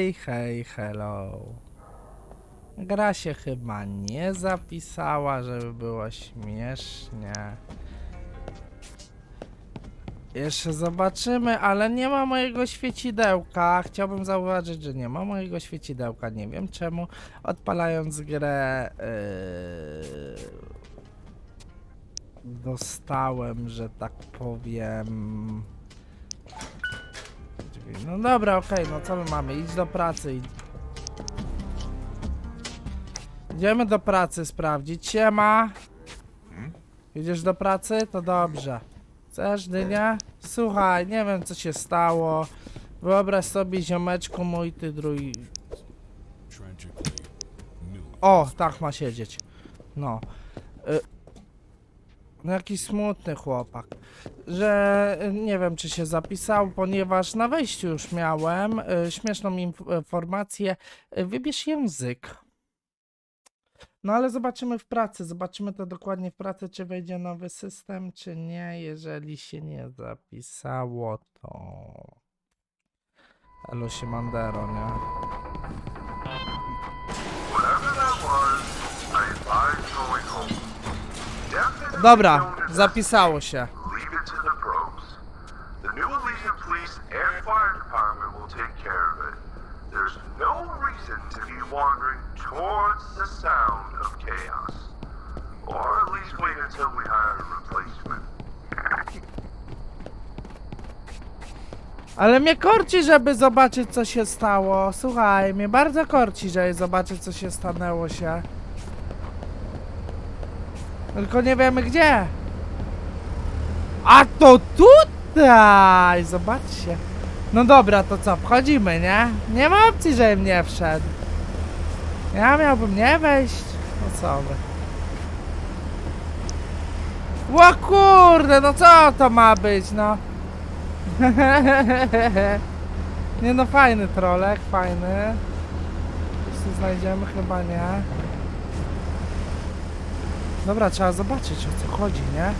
Hej, hej, hello. Gra się chyba nie zapisała, żeby było śmiesznie. Jeszcze zobaczymy, ale nie ma mojego świecidełka. Chciałbym zauważyć, że nie ma mojego świecidełka. Nie wiem czemu. Odpalając grę, yy, dostałem, że tak powiem. No dobra, okej, no co my mamy? Idź do pracy. Idź. Idziemy do pracy sprawdzić. Siema. Idziesz do pracy? To dobrze. Chcesz dynia? Słuchaj, nie wiem co się stało. Wyobraź sobie ziomeczku mój, ty drugi... O, tak ma siedzieć. No. Y, No jakiś smutny chłopak. Że y, nie wiem czy się zapisał, ponieważ na wejściu już miałem y, śmieszną inf- informację. Y, Wybierz język. No ale zobaczymy w pracy, zobaczymy to dokładnie w pracy, czy wejdzie nowy system, czy nie. Jeżeli się nie zapisało, to... Elo Mandero, nie? Whatever going home. Dobra, zapisało się. Ale mnie korci, żeby zobaczyć co się stało. Słuchaj, mnie bardzo korci, żeby zobaczyć co się stanęło się. Tylko nie wiemy gdzie. A to tutaj! Zobaczcie. No dobra, to co, wchodzimy, nie? Nie ma opcji, żebym nie wszedł. Ja miałbym nie wejść. No co wy. Ło kurde, no co to ma być, no? nie no, fajny trolek, fajny. Tu znajdziemy? Chyba nie. Dobra, trzeba zobaczyć o co chodzi, nie?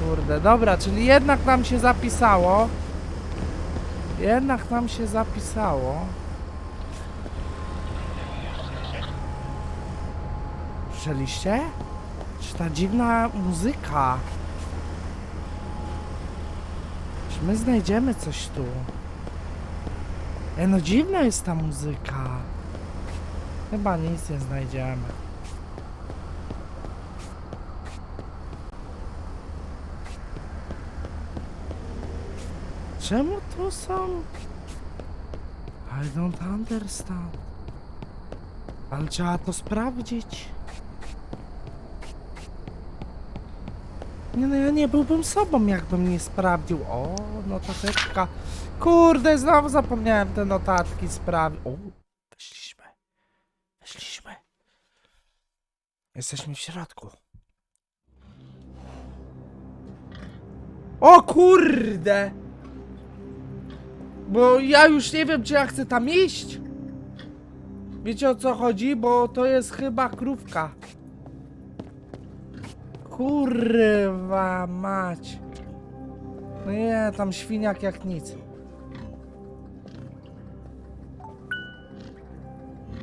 Kurde, dobra, czyli jednak nam się zapisało. Jednak nam się zapisało. Słyszeliście? Czy ta dziwna muzyka? Czy my znajdziemy coś tu? E no dziwna jest ta muzyka. Chyba nic nie znajdziemy. Czemu tu są? I don't understand. Ale trzeba to sprawdzić. Nie no, ja nie byłbym sobą, jakbym nie sprawdził. O, notateczka. Kurde, znowu zapomniałem te notatki sprawić. O, weszliśmy. Weszliśmy. Jesteśmy w środku. O kurde! Bo ja już nie wiem, czy ja chcę tam iść. Wiecie o co chodzi? Bo to jest chyba krówka. Kurwa mać. No nie, tam świniak jak nic.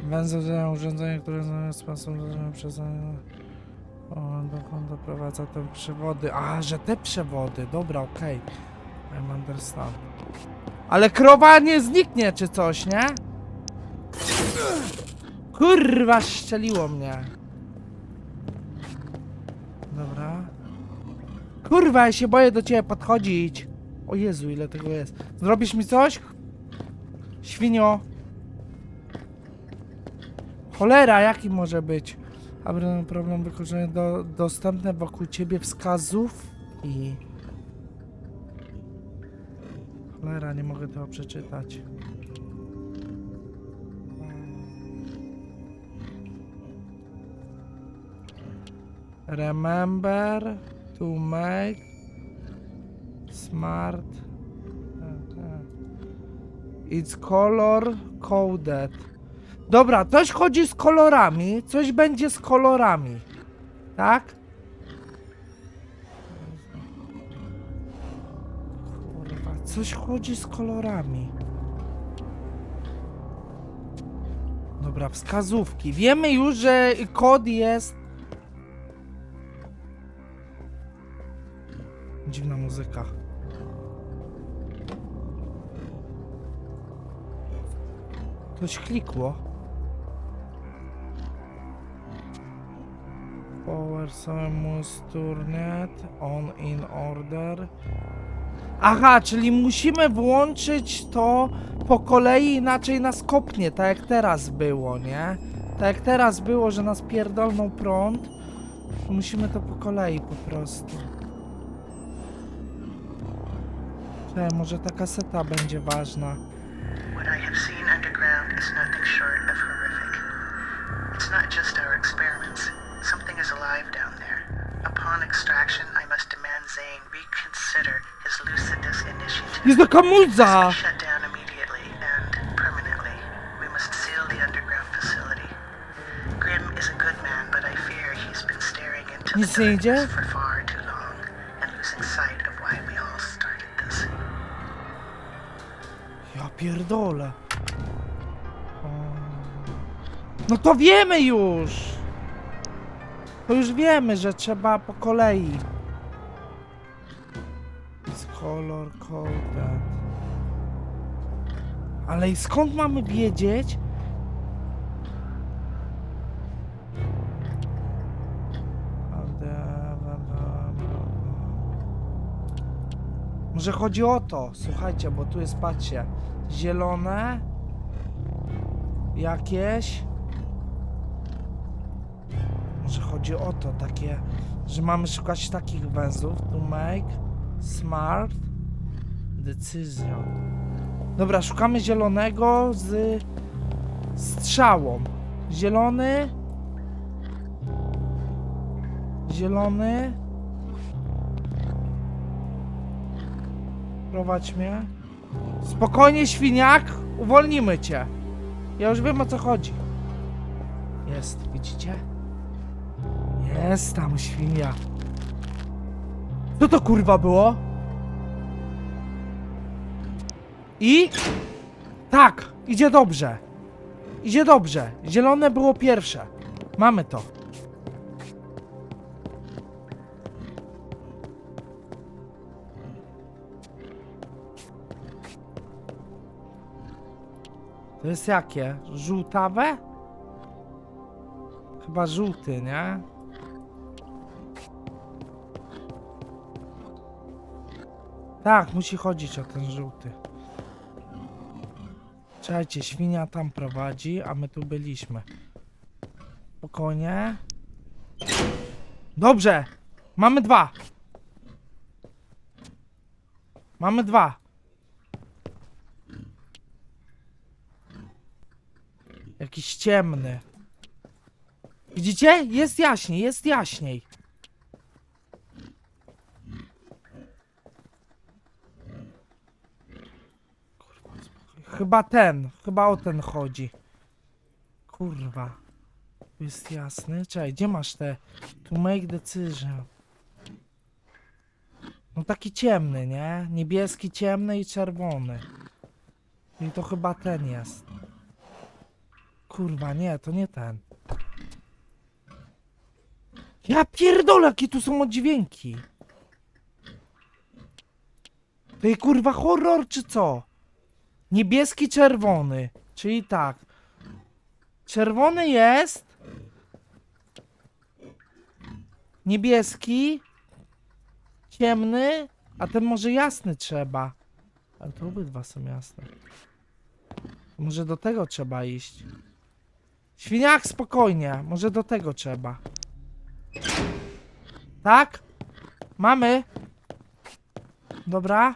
Węzeł to urządzenie, które zamiast pasem przez... O, dokąd doprowadza te przewody? A, że te przewody, dobra, okej. Okay. I understand. Ale krowa nie zniknie czy coś, nie? Kurwa, szczeliło mnie. Dobra. Kurwa, ja się boję do ciebie podchodzić. O Jezu, ile tego jest. Zrobisz mi coś? Świnio. Cholera, jaki może być? Aby problem wykorzystania do, dostępne wokół ciebie wskazówki. Cholera, nie mogę tego przeczytać. Remember to make smart. It's color coded. Dobra, coś chodzi z kolorami, coś będzie z kolorami. Tak? Coś chodzi z kolorami. Dobra, wskazówki. Wiemy już, że kod jest... Dziwna muzyka. Coś klikło. Samus Turnet on in order. Aha, czyli musimy włączyć to po kolei, inaczej nas kopnie, tak jak teraz było, nie? Tak jak teraz było, że nas pierdolną prąd. Musimy to po kolei po prostu. Czekaj, może ta kaseta będzie ważna. What I have seen underground is nothing short of horrific. It's not just our experiments. Something is alive down extraction, I must demand Zane reconsider his Lucidus initiative. Jest taka muza! Shut down immediately and permanently. We must seal the underground facility. Grim is a good man, but I fear he's been staring into Nic the darkness for far too long and losing sight of why we all started this. Ja pierdolę. No to wiemy już! To już wiemy, że trzeba po kolei. Color coded. Ale i skąd mamy wiedzieć? Może chodzi o to, słuchajcie, bo tu jest, patrzcie, zielone, jakieś. Chodzi o to, takie, że mamy szukać takich węzłów, to make smart decision. Dobra, szukamy zielonego z strzałą. Zielony. Zielony. Prowadź mnie. Spokojnie, świniak. Uwolnimy cię. Ja już wiem o co chodzi. Jest, widzicie? Jest tam świnia. Co to kurwa było? I? Tak, idzie dobrze. Idzie dobrze. Zielone było pierwsze. Mamy to. To jest jakie? Żółtawe? Chyba żółty, nie? Tak, musi chodzić o ten żółty. Czekajcie, świnia tam prowadzi, a my tu byliśmy. Spokojnie. Dobrze! Mamy dwa! Mamy dwa. Jakiś ciemny. Widzicie? Jest jaśniej, jest jaśniej. Chyba ten, chyba o ten chodzi. Kurwa. Tu Jest jasny. Czekaj, gdzie masz te? To make decision. No taki ciemny, nie? Niebieski, ciemny i czerwony. I to chyba ten jest. Kurwa, nie, to nie ten. Ja pierdolę, jakie tu są dźwięki. To jest kurwa horror czy co? Niebieski, czerwony. Czyli tak. Czerwony jest. Niebieski. Ciemny. A ten może jasny trzeba. Ale to obydwa są jasne. Może do tego trzeba iść. Świniak, spokojnie. Może do tego trzeba. Tak? Mamy. Dobra.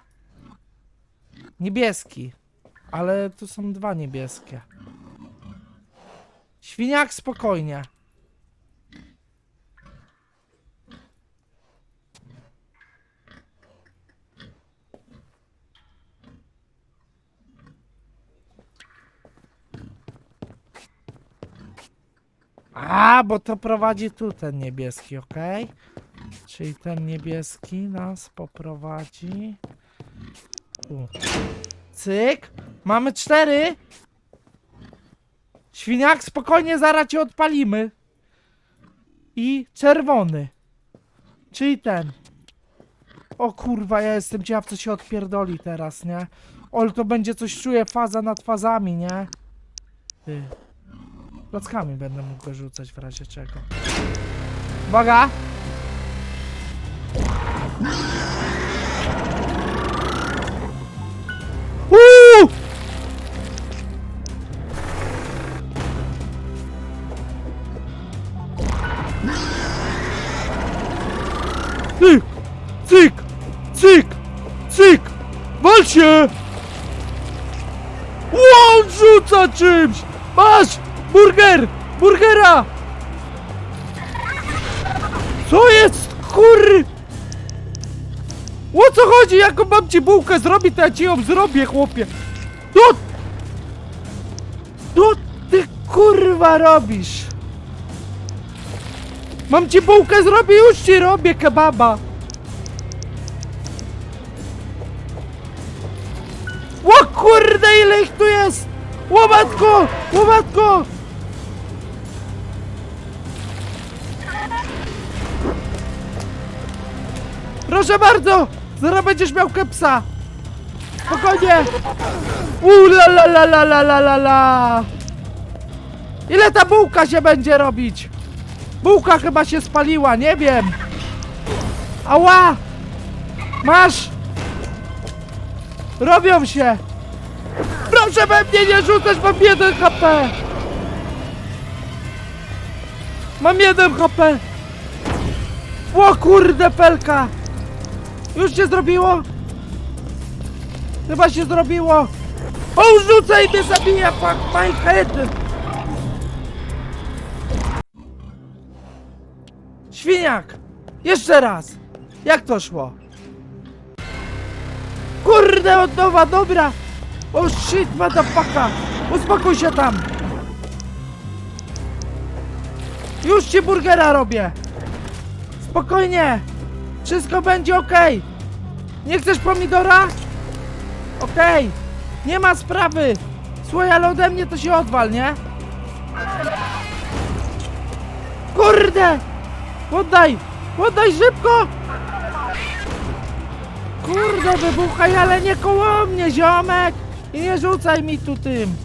Niebieski. Ale tu są dwa niebieskie. Świniak, spokojnie. A, bo to prowadzi tu ten niebieski, ok? Czyli ten niebieski nas poprowadzi. Tu. Cyk. Mamy cztery. Świniak, spokojnie, zaraz cię odpalimy. I czerwony. Czyli ten. O kurwa, ja jestem ciekaw, co się odpierdoli teraz, nie? Ol, to będzie coś, czuję, faza nad fazami, nie? Ty. Klockami będę mógł go rzucać w razie czego. Uwaga! Się! Ło, rzuca czymś! Masz! Burger! Burgera! Co jest, kur... O co chodzi? Jaką mam ci bułkę zrobić, to ja ci ją zrobię, chłopie! No! No ty kurwa robisz? Mam ci bułkę zrobić, już ci robię kebaba! Kurde, ile ich tu jest! Łomatko! Łomatko! Proszę bardzo! Zaraz będziesz miał kepsa! Spokojnie! Uuu! Ile ta bułka się będzie robić? Bułka chyba się spaliła, nie wiem! Ała! Masz! Robią się! Proszę we mnie nie rzucać, mam jeden HP! Mam jeden HP! O kurde pelka! Już się zrobiło? Chyba się zrobiło! O, rzucaj mnie zabija, fuck my head! Świniak! Jeszcze raz! Jak to szło? Kurde, od nowa, dobra! O shit, motherfucker! Uspokój się tam! Już ci burgera robię! Spokojnie! Wszystko będzie ok! Nie chcesz pomidora? Okej! Nie ma sprawy! Słuchaj, ale ode mnie to się odwal, nie? Kurde! Oddaj! Oddaj szybko! Kurde, wybuchaj, ale nie koło mnie, ziomek! I nie rzucaj mi tu tym!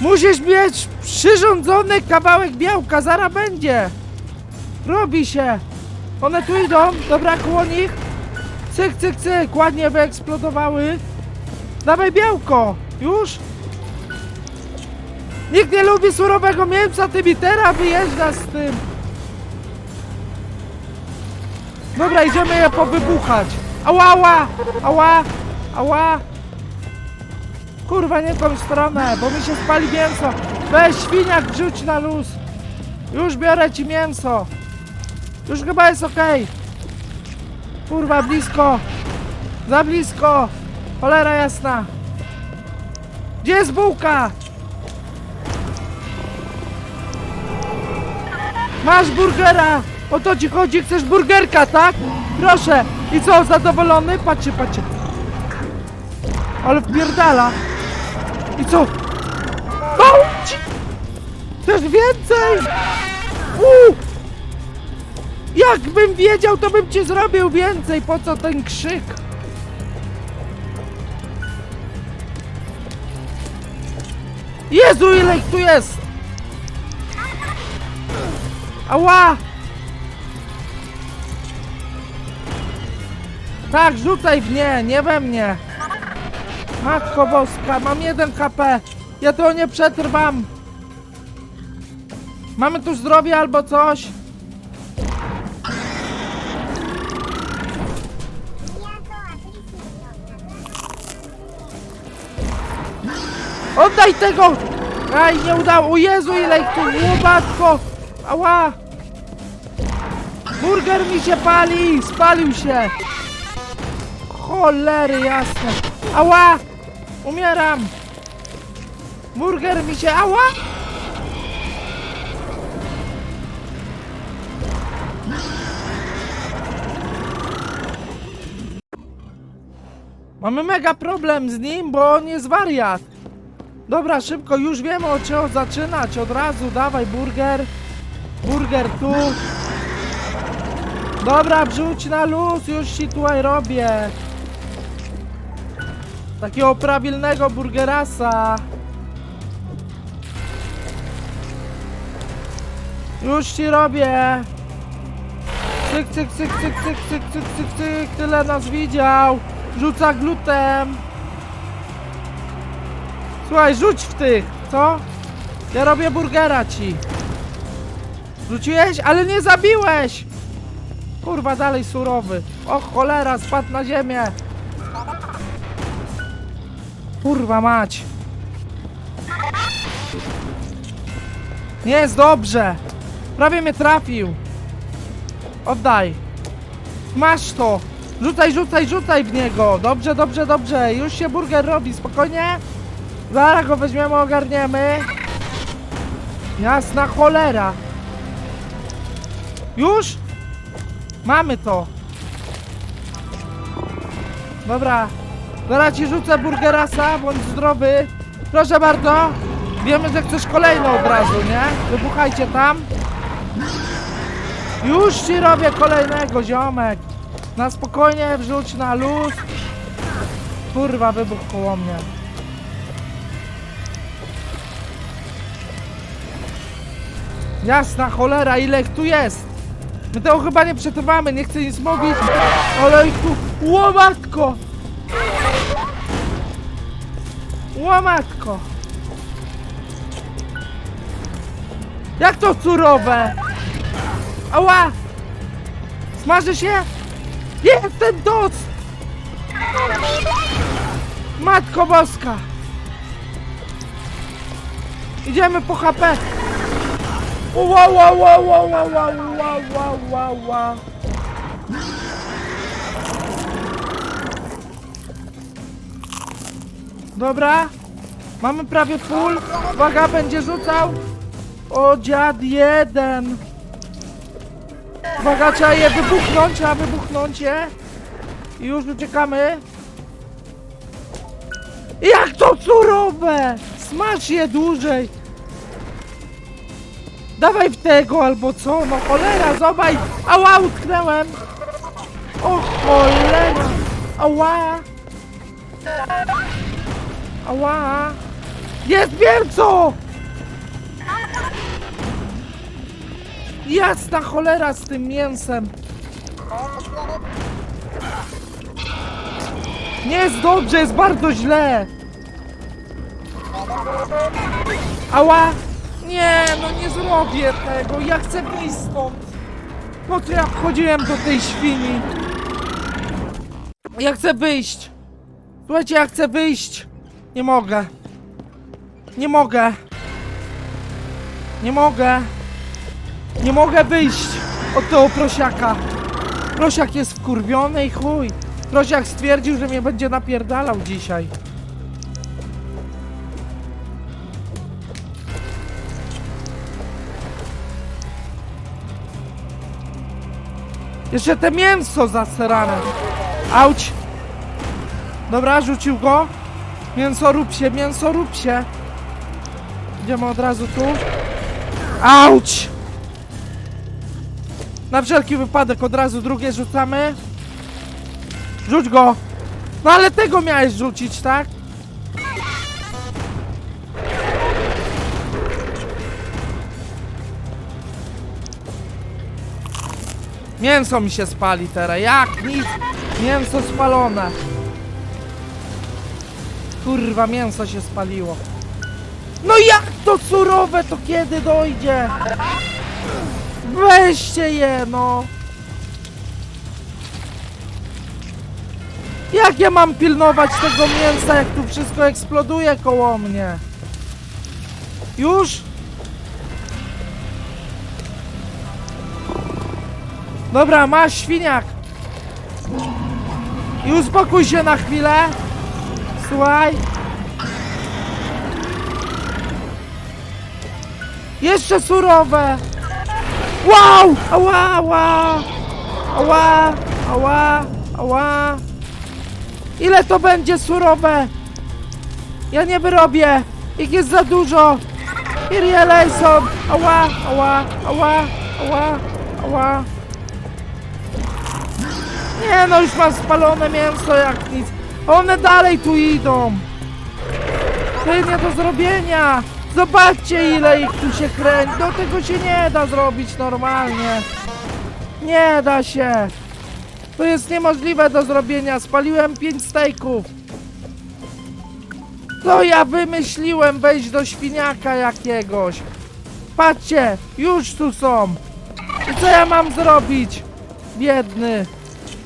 Musisz mieć przyrządzony kawałek białka, zara będzie! Robi się! One tu idą, dobra, koło nich! Cyk, cyk, cyk, ładnie wyeksplodowały! Dawaj białko! Już? Nikt nie lubi surowego mięsa, ty mi teraz wyjeżdżasz z tym! Dobra, idziemy je powybuchać! Ała, ała! Ała! Ała! Kurwa, nie tą stronę, bo mi się spali mięso! Weź świniak, wrzuć na luz! Już biorę ci mięso! Już chyba jest okej! Kurwa, blisko! Za blisko! Cholera jasna! Gdzie jest bułka? Masz burgera! O to ci chodzi, chcesz burgerka, tak? Proszę! I co, zadowolony? Patrzcie, patrzcie. Ale wpierdala. I co? Mało ci! Chcesz więcej? Uuu! Jakbym wiedział, to bym ci zrobił więcej. Po co ten krzyk? Jezu, ile ich tu jest! Ała! Tak, rzucaj w nie, nie we mnie! Matko boska, mam jeden HP! Ja to nie przetrwam! Mamy tu zdrowie albo coś? Oddaj tego! Aj, nie udało! O Jezu, ile ich tu! Ała! Burger mi się pali! Spalił się! Cholery jasne! Ała! Umieram! Burger mi się... Ała! Mamy mega problem z nim, bo on jest wariat. Dobra, szybko, już wiemy od czego zaczynać. Od razu, dawaj burger. Burger tu. Dobra, wrzuć na luz, już ci tutaj robię. Takiego prawilnego burgerasa. Już ci robię. Cyk, cyk, cyk, cyk, cyk, cyk, cyk, cyk, cyk. Tyle nas widział. Rzuca glutem. Słuchaj, rzuć w tych, co? Ja robię burgera ci. Rzuciłeś? Ale nie zabiłeś! Kurwa, dalej surowy. O cholera, spadł na ziemię. Kurwa mać. Jest dobrze. Prawie mnie trafił. Oddaj. Masz to. Rzucaj, rzucaj, rzucaj w niego. Dobrze, dobrze, dobrze. Już się burger robi, spokojnie. Zaraz go weźmiemy, ogarniemy. Jasna cholera. Już? Mamy to. Dobra. Zaraz ci rzucę burgerasa, bądź zdrowy. Proszę bardzo. Wiemy, że chcesz kolejną od razu, nie? Wybuchajcie tam. Już ci robię kolejnego, ziomek. Na spokojnie wrzuć na luz. Kurwa, wybuch koło mnie. Jasna cholera, ile ich tu jest? My tego chyba nie przetrwamy, nie chcę nic mówić. Ale tu... Łomatko! Łomatko! Jak to surowe? Ała! Smaży się? Jest ten doc! Matko boska! Idziemy po HP! Ła, ła, ła, ła, ła, ła, ła, ła, Dobra. Mamy prawie full. Uwaga, będzie rzucał. O, dziad jeden. Uwaga, trzeba je wybuchnąć, trzeba wybuchnąć je. I już uciekamy. Jak to surowe! Smaż je dłużej. Dawaj w tego albo co? No cholera, zobacz! Ała, utknęłem! O cholera! Ała! Ała! Jest mięso! Jasna cholera z tym mięsem! Nie jest dobrze, jest bardzo źle! Ała! Nie, no nie zrobię tego. Ja chcę wyjść stąd. Po co ja wchodziłem do tej świni? Ja chcę wyjść. Słuchajcie, ja chcę wyjść. Nie mogę. Nie mogę. Nie mogę. Nie mogę wyjść od tego prosiaka. Prosiak jest wkurwiony i chuj. Prosiak stwierdził, że mnie będzie napierdalał dzisiaj. Jeszcze te mięso zaserane. Auć. Dobra, rzucił go. Mięso rób się, mięso rób się. Idziemy od razu tu. Auć! Na wszelki wypadek od razu drugie rzucamy. Rzuć go. No ale tego miałeś rzucić, tak? Mięso mi się spali teraz, jak nic. Mięso spalone. Kurwa, mięso się spaliło. No jak to surowe, to kiedy dojdzie? Weźcie je, no. Jak ja mam pilnować tego mięsa, jak tu wszystko eksploduje koło mnie? Już? Dobra, masz świniak. I uspokój się na chwilę. Słuchaj. Jeszcze surowe. Wow! Ała, ała! Ała, ała, ała. Ile to będzie surowe? Ja nie wyrobię. Ich jest za dużo! Kyrie eleison! Ała, ała, ała, ała, ała. Nie no, już mam spalone mięso jak nic. One dalej tu idą. To nie do zrobienia. Zobaczcie ile ich tu się kręci. Do tego się nie da zrobić normalnie. Nie da się. To jest niemożliwe do zrobienia. Spaliłem 5 stejków. To ja wymyśliłem wejść do świniaka jakiegoś. Patrzcie, już tu są. I co ja mam zrobić? Biedny.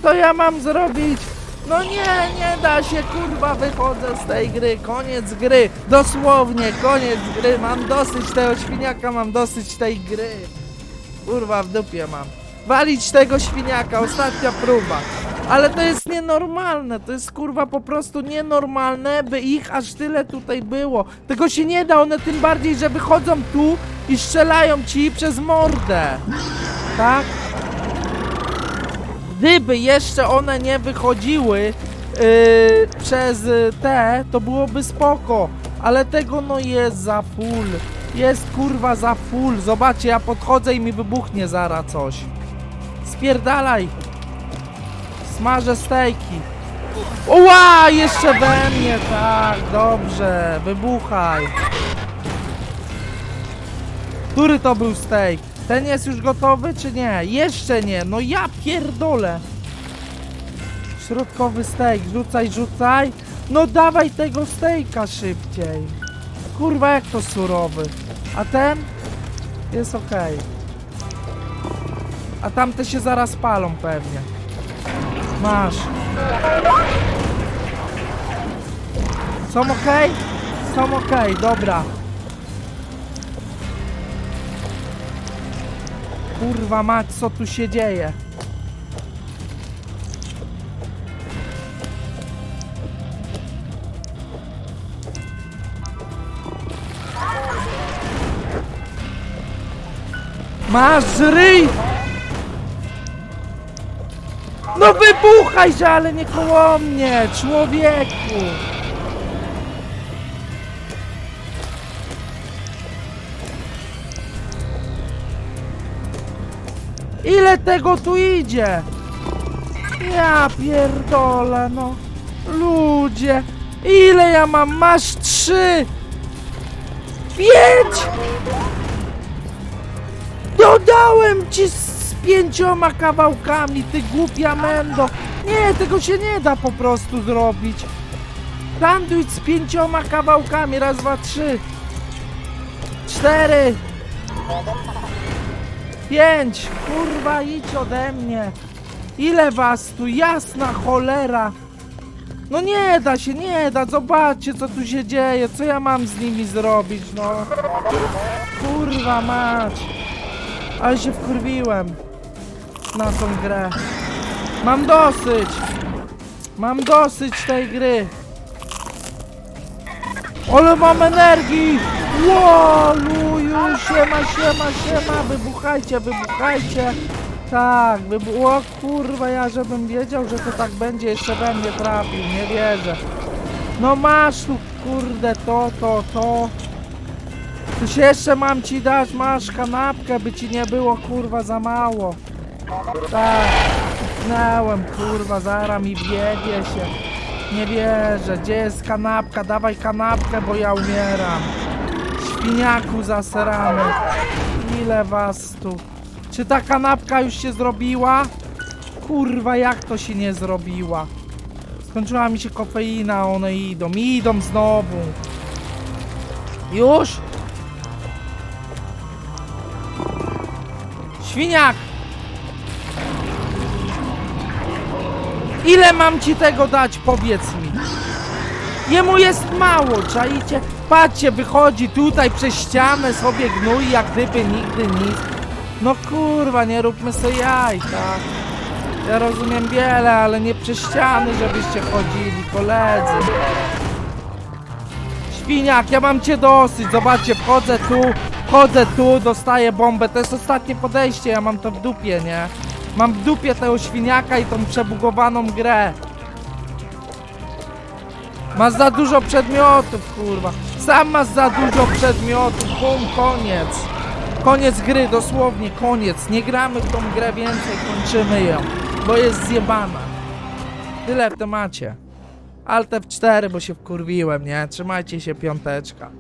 Co ja mam zrobić? No nie, nie da się, kurwa, wychodzę z tej gry. Koniec gry. Dosłownie, koniec gry. Mam dosyć tego świniaka, mam dosyć tej gry. Kurwa, w dupie mam. Walić tego świniaka, ostatnia próba. Ale to jest nienormalne, to jest kurwa po prostu nienormalne, by ich aż tyle tutaj było. Tego się nie da, one tym bardziej, że wychodzą tu i strzelają ci przez mordę. Tak? Gdyby jeszcze one nie wychodziły yy, przez te, to byłoby spoko. Ale tego no jest za full. Jest kurwa za full. Zobaczcie, ja podchodzę i mi wybuchnie zara coś. Spierdalaj. Smażę stejki. Oła, jeszcze we mnie, tak, dobrze, wybuchaj. Który to był steak? Ten jest już gotowy, czy nie? Jeszcze nie, no ja pierdolę. Środkowy steak, rzucaj, rzucaj. No dawaj tego steaka szybciej. Kurwa, jak to surowy. A ten? Jest okej. A tamte się zaraz palą pewnie. Masz. Są okej? Są okej, dobra. Kurwa mać, co tu się dzieje? Masz ryj! No wybuchajże, ale nie koło mnie, człowieku! Ile tego tu idzie? Ja pierdolę, no. Ludzie, ile ja mam? Masz trzy! Pięć! Dodałem ci z pięcioma kawałkami, ty głupia mendo. Nie, tego się nie da po prostu zrobić. Sandwich z pięcioma kawałkami, raz, dwa, trzy. Cztery. Pięć! Kurwa, idź ode mnie! Ile was tu? Jasna cholera! No nie da się, nie da! Zobaczcie, co tu się dzieje! Co ja mam z nimi zrobić, no? Kurwa mać! Ale się wkurwiłem na tą grę. Mam dosyć! Mam dosyć tej gry! Ale mam energii! Łoluju, siema, siema, siema, wybuchajcie, wybuchajcie. Tak, wybu... O kurwa, ja żebym wiedział, że to tak będzie, jeszcze we mnie trafił, nie wierzę. No masz tu, kurde, to, to, to. Coś jeszcze mam ci dać, masz kanapkę, by ci nie było, kurwa, za mało. Tak, knęłem, kurwa, zara mi wjebie się. Nie wierzę, gdzie jest kanapka? Dawaj kanapkę, bo ja umieram. Świniaku zaserany. Ile was tu? Czy ta kanapka już się zrobiła? Kurwa, jak to się nie zrobiła? Skończyła mi się kofeina, one idą. Idą znowu. Już? Świniak! Ile mam ci tego dać, powiedz mi? Jemu jest mało, czaicie? Patrzcie, wychodzi tutaj przez ścianę sobie gnój, jak gdyby nigdy nic. No kurwa, nie róbmy sobie jaj, tak? Ja rozumiem wiele, ale nie przez ściany, żebyście chodzili, koledzy. Świniak, ja mam cię dosyć, zobaczcie, wchodzę tu, wchodzę tu, dostaję bombę, to jest ostatnie podejście, ja mam to w dupie, nie? Mam w dupie tego świniaka i tą przebugowaną grę. Masz za dużo przedmiotów, kurwa. Sam masz za dużo przedmiotów, bum, koniec. Koniec gry, dosłownie koniec. Nie gramy w tą grę więcej, kończymy ją, bo jest zjebana. Tyle w temacie. Alt F4, bo się wkurwiłem, nie? Trzymajcie się, piąteczka.